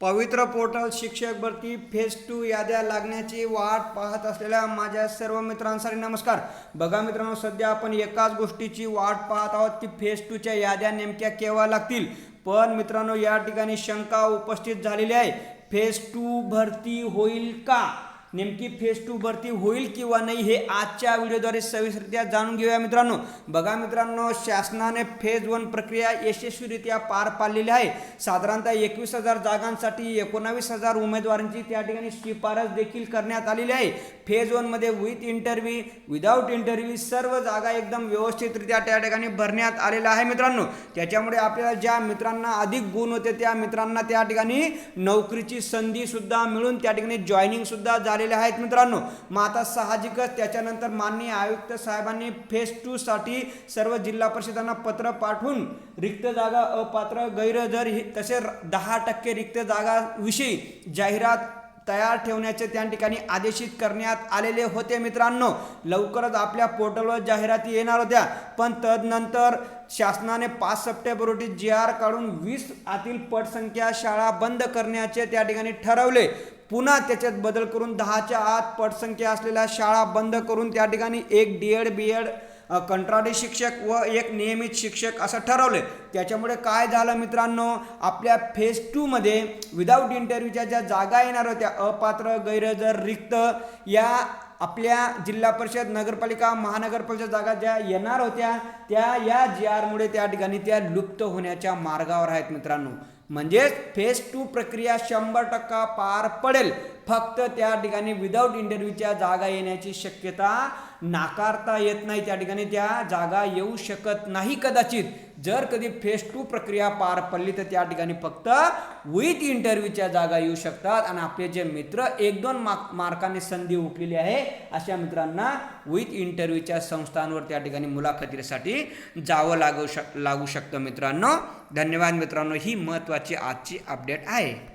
पवित्र पोर्टल शिक्षक भरती फेज टू याद्या लागण्याची वाट पाहत असलेल्या माझ्या सर्व मित्रांसाठी नमस्कार. बघा मित्रांनो सध्या आपण एकाच गोष्टीची वाट पाहत आहोत की फेज टूच्या याद्या नेमक्या केव्हा लागतील. पण मित्रांनो या ठिकाणी शंका उपस्थित झालेली आहे. फेज टू भरती होईल का? नेमकी फेज टू भरती होईल किंवा नाही हे आजच्या व्हिडिओद्वारे सविस्तररित्या जाणून घेऊया मित्रांनो. बघा मित्रांनो शासनाने फेज वन प्रक्रिया यशस्वीरित्या पार पाडलेली आहे. साधारणतः एकवीस हजार जागांसाठी एकोणावीस हजार उमेदवारांची त्या ठिकाणी शिफारस देखील करण्यात आलेली आहे. फेज वनमध्ये विथ इंटरव्ह्यू विदाऊट इंटरव्ह्यू सर्व जागा एकदम व्यवस्थितरित्या त्या ठिकाणी भरण्यात आलेल्या आहे मित्रांनो. त्याच्यामुळे आपल्याला ज्या मित्रांना अधिक गुण होते त्या मित्रांना त्या ठिकाणी नोकरीची संधीसुद्धा मिळून त्या ठिकाणी जॉईनिंग सुद्धा झालेले आहेत मित्रांनो. मग आता साहजिकच त्याच्यानंतर माननीय आयुक्त साहेबांनी फेज टू साठी सर्व जिल्हा परिषदांना पत्र पाठवून रिक्त जागा अपात्र गैरहजर ही तसे दहा टक्के रिक्त जागाविषयी जाहिरात तयार ठेवण्याचे त्या ठिकाणी आदेशित करण्यात आलेले होते मित्रांनो. लवकरच आपल्या पोर्टलवर जाहिराती येणार होत्या. पण तदनंतर शासनाने पाच सप्टेंबर रोजी जी आर काढून वीस आतील पटसंख्या शाळा बंद करण्याचे त्या ठिकाणी ठरवले. पुन्हा त्याच्यात बदल करून दहाच्या आत पटसंख्या असलेल्या शाळा बंद करून त्या ठिकाणी एक डी एड बी एड कंत्राटी शिक्षक व एक नियमित शिक्षक असं ठरवले त्याच्यामुळे काय झालं मित्रांनो? आपल्या फेज टूमध्ये विदाऊट इंटरव्ह्यूच्या ज्या जागा येणार होत्या अपात्र गैरहजर रिक्त या आपल्या जिल्हा परिषद नगरपालिका महानगरपालिका जागा ज्या येणार होत्या त्या या जी आरमुळे त्या ठिकाणी त्या लुप्त होण्याच्या मार्गावर आहेत मित्रांनो. म्हणजेच फेज टू प्रक्रिया शंभर टक्का पार पडेल. फक्त त्या ठिकाणी विदाऊट इंटरव्ह्यूच्या जागा येण्याची शक्यता नाकारता येत नाही. त्या ठिकाणी त्या जागा येऊ शकत नाही कदाचित. जर कधी फेज टू प्रक्रिया पार पडली तर त्या ठिकाणी फक्त विथ इंटरव्ह्यूच्या जागा येऊ शकतात. आणि आपले जे मित्र एक दोन मार्क मार्काने संधी उठलेली आहे अशा मित्रांना विथ इंटरव्ह्यूच्या संस्थांवर त्या ठिकाणी मुलाखतीसाठी जावं लागू शक लागू शकतं मित्रांनो. धन्यवाद मित्रांनो ही महत्त्वाची आजची अपडेट आहे.